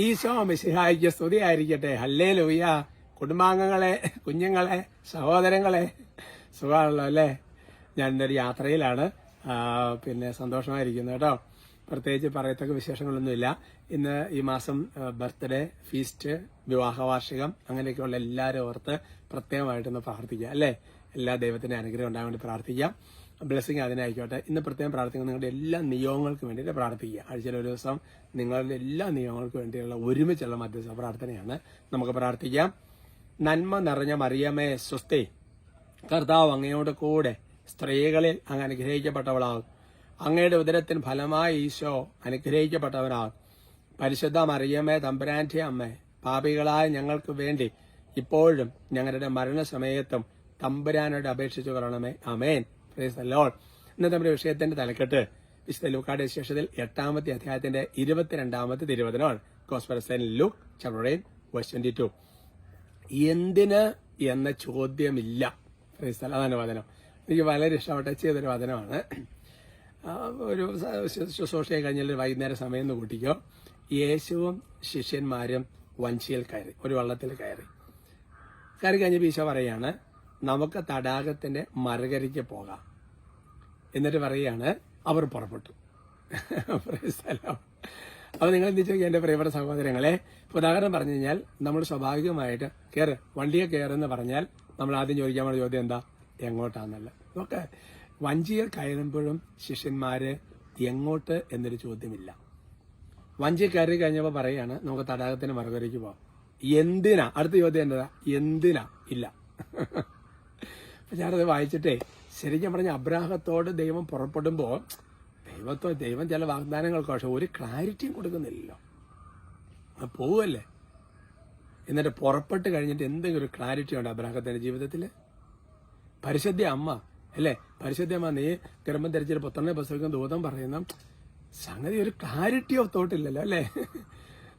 ഈശോ മിശിഹായിക്ക് സ്തുതി ആയിരിക്കട്ടെ ഹല്ലേ ലൂയ കുടുംബാംഗങ്ങളെ കുഞ്ഞുങ്ങളെ സഹോദരങ്ങളെ. സുഖമാണല്ലോ അല്ലേ? ഞാൻ ഇന്നൊരു യാത്രയിലാണ് പിന്നെ സന്തോഷമായിരിക്കുന്നു കേട്ടോ. പ്രത്യേകിച്ച് പറയത്തക്ക വിശേഷങ്ങളൊന്നുമില്ല. ഇന്ന് ഈ മാസം ബർത്ത്ഡേ ഫീസ്റ്റ് വിവാഹ വാർഷികം അങ്ങനെയൊക്കെയുള്ള എല്ലാവരും ഓർത്ത് പ്രത്യേകമായിട്ടൊന്ന് പ്രാർത്ഥിക്കുക അല്ലേ? എല്ലാ ദൈവത്തിന്റെ അനുഗ്രഹം ഉണ്ടാകാൻ വേണ്ടി പ്രാർത്ഥിക്കാം. ബ്ലെസ്സിങ് അതിനായിക്കോട്ടെ. ഇന്ന് പ്രത്യേകം പ്രാർത്ഥിക്കുന്ന. നിങ്ങളുടെ എല്ലാ നിയോഗങ്ങൾക്കും വേണ്ടിയിട്ട് പ്രാർത്ഥിക്കുക. ആഴ്ചയിൽ ഒരു ദിവസം നിങ്ങളുടെ എല്ലാ നിയോഗങ്ങൾക്കും വേണ്ടിയുള്ള ഒരുമിച്ചുള്ള മധ്യസ്ഥ പ്രാർത്ഥനയാണ്. നമുക്ക് പ്രാർത്ഥിക്കാം. നന്മ നിറഞ്ഞ മറിയമേ സ്വസ്തി. കർത്താവ് അങ്ങയോട് കൂടെ സ്ത്രീകളിൽ അങ്ങ് അനുഗ്രഹിക്കപ്പെട്ടവളാകും. അങ്ങയുടെ ഉദരത്തിന് ഫലമായി ഈശോ അനുഗ്രഹിക്കപ്പെട്ടവനാകും. പരിശുദ്ധ മറിയമ്മേ തമ്പുരാന്റെ അമ്മ പാപികളായ ഞങ്ങൾക്ക് വേണ്ടി ഇപ്പോഴും ഞങ്ങളുടെ മരണസമയത്തും തമ്പുരാനോട് അപേക്ഷിച്ചു കൊള്ളണമേ. അമേൻ ഇന്നത്തെ നമ്മുടെ വിഷയത്തിന്റെ തലക്കെട്ട്. വിശുദ്ധ ലൂക്കാടെ ശേഷത്തിൽ എട്ടാമത്തെ അധ്യായത്തിന്റെ ഇരുപത്തിരണ്ടാമത്തെ തിരുവചനമാണ്. ഗോസ്പെറസൻ ലുക്ക് വേഴ്സ് ട്വന്റി ടു എന്തിന് എന്ന ചോദ്യമില്ല. അതാണ് വചനം. എനിക്ക് വളരെ ഇഷ്ടപ്പെട്ട ചെയ്തൊരു വചനമാണ്. ഒരു ശുശ്രൂഷയെ കഴിഞ്ഞാൽ വൈകുന്നേരം സമയം എന്ന് കൂട്ടിക്കോ. യേശുവും ശിഷ്യന്മാരും വഞ്ചിയിൽ കയറി ഒരു വള്ളത്തിൽ കയറി. കയറി കഴിഞ്ഞപ്പോൾ ഈശോ പറയാണ് നമുക്ക് തടാകത്തിന്റെ മറുകരിക്ക് പോകാം. എന്നിട്ട് പറയുകയാണ് അവർ പുറപ്പെട്ടു. അപ്പൊ നിങ്ങൾ എന്ത് ചോദിക്കുക എന്റെ പ്രിയപ്പെട്ട സഹോദരങ്ങളെ? ഉദാഹരണം പറഞ്ഞു കഴിഞ്ഞാൽ നമ്മൾ സ്വാഭാവികമായിട്ട് കയറ് വണ്ടിയെ കയറെന്ന് പറഞ്ഞാൽ നമ്മൾ ആദ്യം ചോദിക്കാൻ വേണ്ട ചോദ്യം എന്താ? എങ്ങോട്ടാന്നല്ല. ഓക്കെ വഞ്ചിയിൽ കയറുമ്പോഴും ശിഷ്യന്മാര് എങ്ങോട്ട് എന്നൊരു ചോദ്യമില്ല. വഞ്ചി കയറി കഴിഞ്ഞപ്പോൾ പറയാണ് നമുക്ക് തടാകത്തിന് മറുകരയ്ക്ക് പോവാം. എന്തിനാ? അടുത്ത ചോദ്യം എന്താ? എന്തിനാ? ഇല്ല. ഞാനത് വായിച്ചിട്ടേ ശരിക്കും പറഞ്ഞ അബ്രാഹത്തോട് ദൈവം പുറപ്പെടുമ്പോൾ ദൈവത്തോ ദൈവം ചില വാഗ്ദാനങ്ങൾക്ക് പക്ഷെ ഒരു ക്ലാരിറ്റിയും കൊടുക്കുന്നില്ലല്ലോ. പോവല്ലേ? എന്നിട്ട് പുറപ്പെട്ട് കഴിഞ്ഞിട്ട് എന്തെങ്കിലും ഒരു ക്ലാരിറ്റി ഉണ്ട് അബ്രാഹത്തിന്റെ ജീവിതത്തിൽ പരിശുദ്ധ അമ്മ അല്ലേ? പരിശുദ്ധ അമ്മ നീ ഗർഭം ധരിച്ചൊരു പുത്രനെ പ്രസവിക്കുന്ന ദൂതം പറയുന്ന സംഗതി ഒരു ക്ലാരിറ്റി ഓഫ് തോട്ട് ഇല്ലല്ലോ അല്ലേ?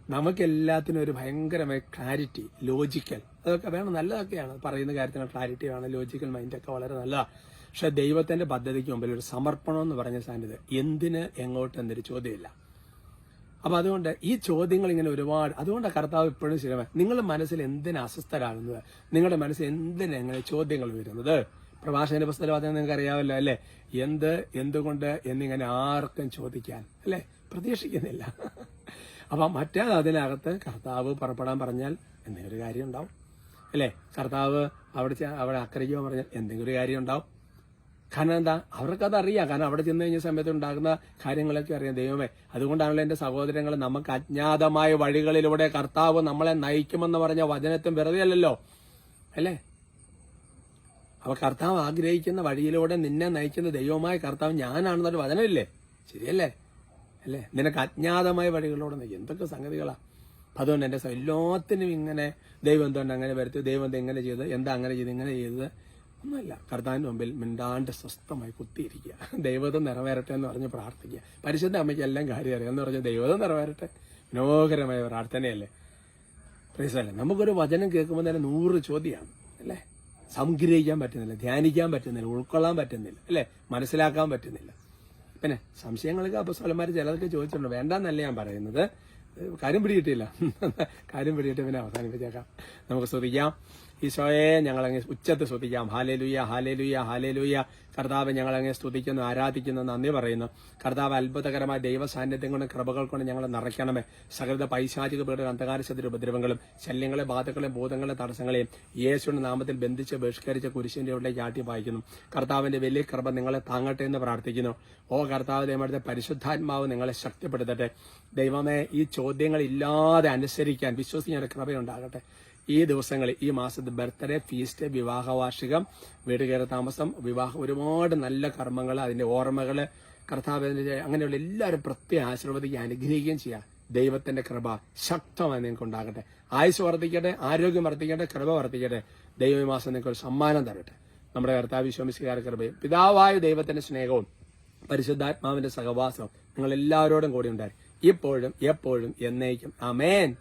നമുക്ക് എല്ലാത്തിനും ഒരു ഭയങ്കരമായ ക്ലാരിറ്റി ലോജിക്കൽ അതൊക്കെ വേണം നല്ലതൊക്കെയാണ്. പറയുന്ന കാര്യത്തിന് ക്ലാരിറ്റി വേണം ലോജിക്കൽ മൈൻഡൊക്കെ വളരെ നല്ലതാണ് പക്ഷെ ദൈവത്തിന്റെ പദ്ധതിക്ക് മുമ്പിൽ ഒരു സമർപ്പണം എന്ന് പറഞ്ഞ സാന്നിധ്യം എന്തിന് എങ്ങോട്ട് എന്നൊരു ചോദ്യമില്ല. അപ്പൊ അതുകൊണ്ട് ഈ ചോദ്യങ്ങൾ ഇങ്ങനെ ഒരുപാട് അതുകൊണ്ടാണ് കർത്താവ് ഇപ്പോഴും സ്ഥിരമായി നിങ്ങളുടെ മനസ്സിൽ എന്തിനാ അസ്വസ്ഥരാകുന്നത്? നിങ്ങളുടെ മനസ്സിൽ എന്തിനാ എങ്ങനെ ചോദ്യങ്ങൾ വരുന്നത് പ്രഭാഷകന്റെ പുസ്തകം അത് നിങ്ങൾക്ക് അറിയാമല്ലോ അല്ലെ? എന്ത് എന്തുകൊണ്ട് എന്നിങ്ങനെ ആർക്കും ചോദിക്കാൻ അല്ലെ? പ്രതീക്ഷിക്കുന്നില്ല. അപ്പൊ മറ്റേ അതിനകത്ത് കർത്താവ് പുറപ്പെടാൻ പറഞ്ഞാൽ എന്തെങ്കിലും ഒരു കാര്യം ഉണ്ടാവും. അല്ലെ? കർത്താവ് അവിടെ അവിടെ അക്കരയ്ക്കോ പറഞ്ഞാൽ എന്തെങ്കിലും ഒരു കാര്യം ഉണ്ടാവും. കാരണം എന്താ? അവർക്കത് അറിയാം കാരണം അവിടെ ചെന്ന് കഴിഞ്ഞ സമയത്ത് ഉണ്ടാകുന്ന കാര്യങ്ങളൊക്കെ അറിയാം. ദൈവമേ അതുകൊണ്ടാണല്ലോ എന്റെ സഹോദരങ്ങൾ നമുക്ക് അജ്ഞാതമായ വഴികളിലൂടെ കർത്താവ് നമ്മളെ നയിക്കുമെന്ന് പറഞ്ഞ വചനത്തും വെറുതെ അല്ലല്ലോ? അല്ലേ? അപ്പൊ കർത്താവ് ആഗ്രഹിക്കുന്ന വഴിയിലൂടെ നിന്നെ നയിക്കുന്ന ദൈവമായ കർത്താവ് ഞാനാണെന്നൊരു വചനമില്ലേ? ശരിയല്ലേ? അല്ലേ? നിനക്ക് അജ്ഞാതമായ വഴികളിലൂടെ എന്തൊക്കെ സംഗതികളാ? അതുകൊണ്ട് എന്റെ എല്ലാത്തിനും ഇങ്ങനെ ദൈവം എന്തുകൊണ്ട് അങ്ങനെ വരുത്തി? ദൈവം എന്ത് എങ്ങനെ ചെയ്ത്? എന്താ അങ്ങനെ ചെയ്ത്? ഇങ്ങനെ ചെയ്തത്? ഒന്നുമല്ല. കർത്താവിന്റെ മുമ്പിൽ മിണ്ടാണ്ട് സ്വസ്ഥമായി കുത്തിയിരിക്കുക. ദൈവതം നിറവേറട്ടെ എന്ന് പറഞ്ഞ് പ്രാർത്ഥിക്കുക. പരിശുദ്ധ അമ്മയ്ക്ക് എല്ലാം കാര്യം അറിയാം എന്ന് പറഞ്ഞാൽ ദൈവതം നിറവേറട്ടെ. മനോഹരമായ പ്രാർത്ഥനയല്ലേ? പ്രീസല്ലേ നമുക്കൊരു വചനം കേൾക്കുമ്പോൾ തന്നെ നൂറ് ചോദ്യമാണ് അല്ലേ? സംഗ്രഹിക്കാൻ പറ്റുന്നില്ല ധ്യാനിക്കാൻ പറ്റുന്നില്ല ഉൾക്കൊള്ളാൻ പറ്റുന്നില്ല അല്ലേ? മനസ്സിലാക്കാൻ പറ്റുന്നില്ല. പിന്നെ സംശയങ്ങളൊക്കെ അപ്പസ്വലന്മാർ ചിലതൊക്കെ ചോദിച്ചിട്ടുണ്ട്. വേണ്ടെന്നല്ല ഞാൻ പറയുന്നത്. കാര്യം പിടിയിട്ടില്ല കാര്യം പിടിയിട്ട് പിന്നെ അവസാനിപ്പിച്ചേക്കാം. നമുക്ക് സ്തുതിക്കാം ഈശോയെ ഞങ്ങളങ്ങ് ഉച്ചത്ത് സ്തുതിക്കാം. ഹാലേലുയ്യ ഹാലേലുയ്യ ഹാലേലുയ്യ കർത്താവ് ഞങ്ങളങ്ങ് സ്തുതിക്കുന്നു ആരാധിക്കുന്നു നന്ദി പറയുന്നു. കർത്താവ് അത്ഭുതകരമായ ദൈവ സാന്നിധ്യം കൊണ്ട് കൃപകൾ കൊണ്ട് ഞങ്ങളെ നിറയ്ക്കണമേ. സകൃത പൈശാചിക പേരുടെ അന്ധകാരശത്തിന്റെ ഉപദ്രവങ്ങളും ശല്യങ്ങളെ ബാധകളെയും ഭൂതങ്ങളെ തടസ്സങ്ങളെയും യേശുവിന്റെ നാമത്തിൽ ബന്ധിച്ച് ബഹിഷ്കരിച്ച കുരിശിന്റെ ഉള്ളിലേക്ക് ആട്ടി വായിക്കുന്നു. കർത്താവിന്റെ വലിയ കൃപ നിങ്ങളെ താങ്ങട്ടെ എന്ന് പ്രാർത്ഥിക്കുന്നു. ഓ കർത്താവ് ദൈവത്തെ പരിശുദ്ധാത്മാവ് നിങ്ങളെ ശക്തിപ്പെടുത്തട്ടെ. ദൈവമേ ഈ ചോദ്യങ്ങൾ ഇല്ലാതെ അനുസരിക്കാൻ വിശ്വസിക്കാൻ കൃപയുണ്ടാകട്ടെ. ഈ ദിവസങ്ങളിൽ ഈ മാസത്തെ ബർത്ത്ഡേ ഫീസ്റ്റ് വിവാഹ വാർഷികം വീട് കയറി താമസം വിവാഹം ഒരുപാട് നല്ല കർമ്മങ്ങൾ അതിന്റെ ഓർമ്മകൾ കർത്താവിന്റെ അങ്ങനെയുള്ള എല്ലാവരും പ്രത്യേക ആശീർവദിക്കുകയും അനുഗ്രഹിക്കുകയും ചെയ്യാം. ദൈവത്തിന്റെ കൃപ ശക്തമായി നിങ്ങൾക്ക് ഉണ്ടാകട്ടെ. ആയുസ് വർദ്ധിക്കട്ടെ ആരോഗ്യം വർദ്ധിക്കട്ടെ കൃപ വർദ്ധിക്കട്ടെ. ദൈവം ഈ മാസം നിങ്ങൾക്ക് ഒരു സമ്മാനം തരട്ടെ. നമ്മുടെ കർത്താവ് വിശ്വമിസ്കാര കൃപയും പിതാവായ ദൈവത്തിന്റെ സ്നേഹവും പരിശുദ്ധാത്മാവിന്റെ സഹവാസവും നിങ്ങൾ എല്ലാവരോടും കൂടി ഉണ്ടായി ഇപ്പോഴും എപ്പോഴും എന്നേക്കും. അമേൻ